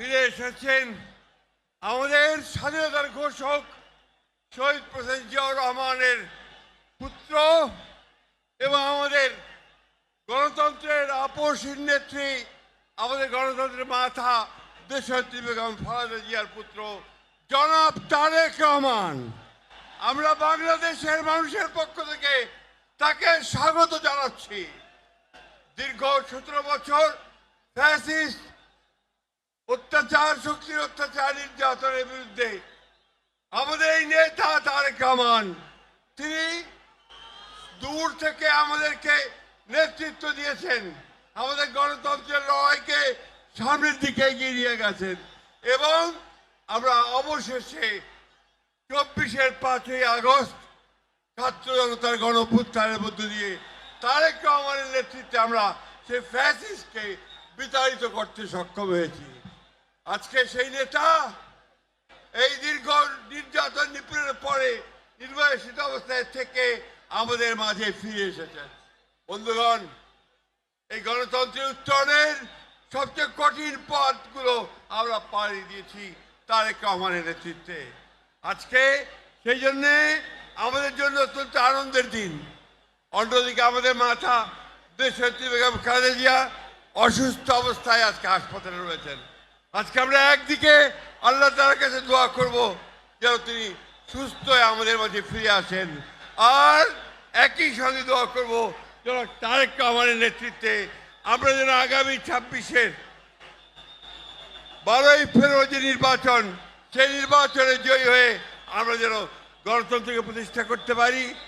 ফিরে এসেছেন আমাদের স্বাধীনতার ঘোষক শহীদ প্রেসিডেন্ট জিয়াউর রহমানের পুত্র এবং আমাদের গণতন্ত্রের আপসীর নেত্রী, আমাদের গণতন্ত্রের মাথা দেশত্রী বেগম ফরাদা জিয়ার পুত্র জনাব তারেক রহমান। আমরা বাংলাদেশের মানুষের পক্ষ থেকে তাকে স্বাগত জানাচ্ছি। দীর্ঘ সতেরো বছর ফ্যাসিস্ট অত্যাচার, শক্তির অত্যাচার, নির্যাতনের বিরুদ্ধে। আমাদের এই নেতা তারেক রহমান, তিনি দূর থেকে আমাদেরকে নেতৃত্ব দিয়েছেন। আমাদের গণতন্ত্রের লড়াইকে সামনের দিকে এগিয়ে নিয়ে গেছেন। এবং আমরা অবশেষে চব্বিশের পাঁচই আগস্ট ছাত্র জনতার গণপুত্থানের মধ্য দিয়ে তারেক রহমানের নেতৃত্বে আমরা সেই ফ্যাসিস্টকে বিতাড়িত করতে সক্ষম হয়েছি। আজকে সেই নেতা এই দীর্ঘ নির্যাতন নিপীড়নের পরে নির্বাসিত অবস্থায় থেকে আমাদের মাঝে ফিরে এসেছেন। বন্ধুগণ, এই গণতন্ত্রের উত্তরণের সবচেয়ে কঠিন পথগুলো আমরা পাড়ি দিয়েছি তারেক রহমানের নেতৃত্বে। আজকে সেই জন্যে আমাদের জন্য অত্যন্ত আনন্দের দিন। অন্যদিকে আমাদের মাথা দেশত্রী বেগম খালেদা অসুস্থ অবস্থায় আজকে হাসপাতালে রয়েছেন। আজকে আমরা একদিকে আল্লাহ তালার কাছে দোয়া করব যেন তিনি সুস্থ হয়ে আমাদের মাঝে ফিরে আসেন। আর একই সঙ্গে দোয়া করব যেন তারেক রহমানের নেতৃত্বে আমরা যেন আগামী ছাব্বিশের বারোই ফেব্রুয়ারি যে নির্বাচন, সেই নির্বাচনে জয়ী হয়ে আমরা যেন গণতন্ত্রকে প্রতিষ্ঠা করতে পারি।